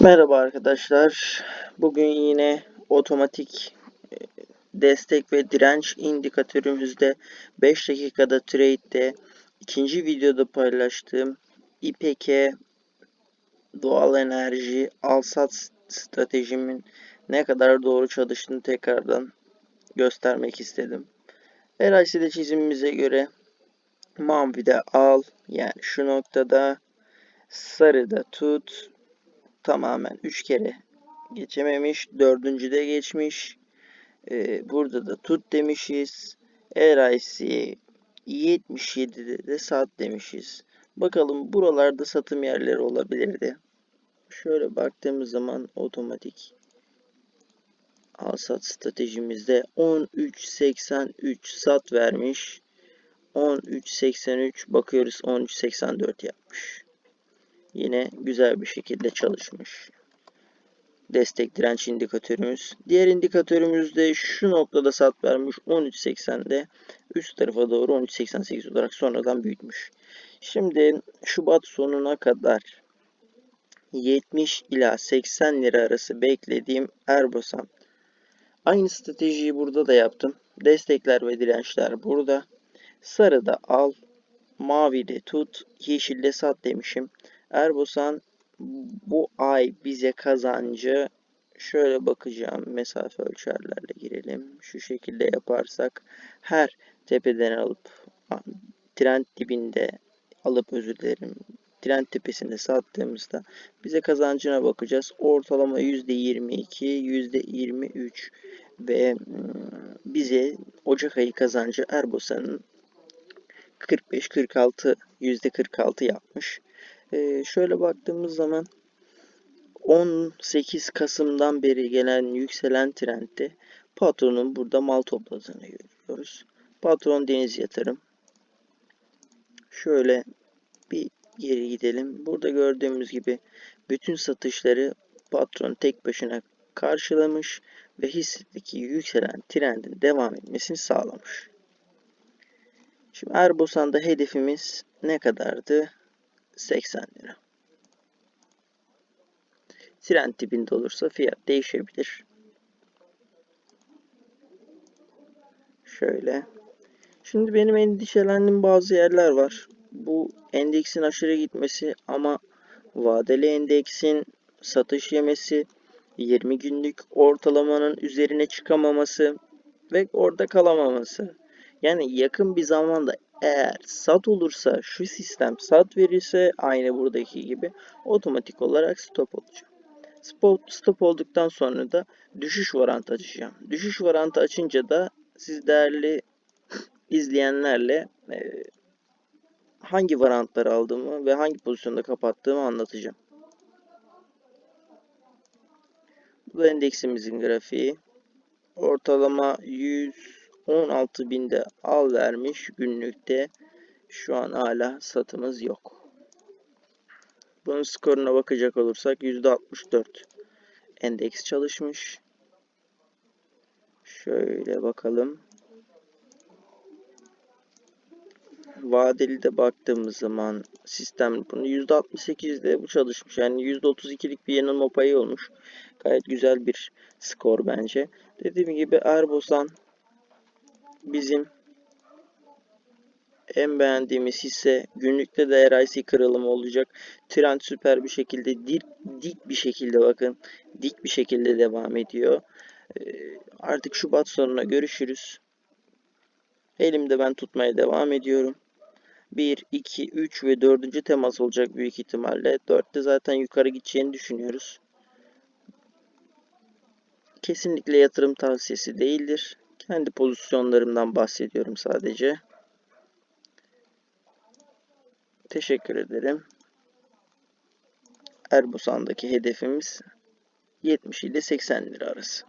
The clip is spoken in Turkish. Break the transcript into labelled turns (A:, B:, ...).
A: Merhaba arkadaşlar. Bugün yine otomatik e, destek ve direnç indikatörümüzde 5 dakikada trade'de ikinci videoda paylaştığım İPK doğal enerji al-sat stratejimin ne kadar doğru çalıştığını tekrardan göstermek istedim. LIC'de çizimimize göre mavide al yani şu noktada sarıda tut tamamen 3 kere geçememiş. Dördüncüde geçmiş. Ee, burada da tut demişiz. RIC 77'de de sat demişiz. Bakalım buralarda satım yerleri olabilirdi. Şöyle baktığımız zaman otomatik al sat stratejimizde 13.83 sat vermiş. 13.83 bakıyoruz 13.84 yapmış. Yine güzel bir şekilde çalışmış. Destek direnç indikatörümüz. Diğer indikatörümüz de şu noktada sat vermiş 13.80'de üst tarafa doğru 13.88 olarak sonradan büyütmüş. Şimdi Şubat sonuna kadar 70 ila 80 lira arası beklediğim Erbosan. Aynı stratejiyi burada da yaptım. Destekler ve dirençler burada. Sarıda al, mavide tut, yeşilde sat demişim. Erbosan bu ay bize kazancı şöyle bakacağım mesafe ölçerlerle girelim. Şu şekilde yaparsak her tepeden alıp trend dibinde alıp özür dilerim trend tepesinde sattığımızda bize kazancına bakacağız. Ortalama %22, %23 ve bize Ocak ayı kazancı Erbosa'nın 45-46 %46 yapmış. Ee, şöyle baktığımız zaman 18 Kasım'dan beri gelen yükselen trendde patronun burada mal topladığını görüyoruz. Patron Deniz Yatırım. Şöyle bir geri gidelim. Burada gördüğümüz gibi bütün satışları patron tek başına karşılamış ve hissedeki yükselen trendin devam etmesini sağlamış. Şimdi Erbosan'da hedefimiz ne kadardı? 80 lira. Trend tipinde olursa fiyat değişebilir. Şöyle. Şimdi benim endişelendiğim bazı yerler var. Bu endeksin aşırı gitmesi ama vadeli endeksin satış yemesi, 20 günlük ortalamanın üzerine çıkamaması ve orada kalamaması. Yani yakın bir zamanda eğer sat olursa şu sistem sat verirse aynı buradaki gibi otomatik olarak stop olacak. Stop, stop olduktan sonra da düşüş varantı açacağım. Düşüş varantı açınca da siz değerli izleyenlerle e, hangi varantları aldığımı ve hangi pozisyonda kapattığımı anlatacağım. Bu endeksimizin grafiği. Ortalama 100 16.000'de al vermiş günlükte. Şu an hala satımız yok. Bunun skoruna bakacak olursak %64 endeks çalışmış. Şöyle bakalım. Vadeli de baktığımız zaman sistem bunu %68'de bu çalışmış. Yani %32'lik bir yanılma payı olmuş. Gayet güzel bir skor bence. Dediğim gibi Erbosan bizim en beğendiğimiz hisse günlükte de RIC kırılımı olacak. Trend süper bir şekilde dik, dik bir şekilde bakın dik bir şekilde devam ediyor. Ee, artık Şubat sonuna görüşürüz. Elimde ben tutmaya devam ediyorum. 1, 2, 3 ve 4. temas olacak büyük ihtimalle. 4'te zaten yukarı gideceğini düşünüyoruz. Kesinlikle yatırım tavsiyesi değildir. Kendi pozisyonlarımdan bahsediyorum sadece. Teşekkür ederim. Erbusan'daki hedefimiz 70 ile 80 lira arası.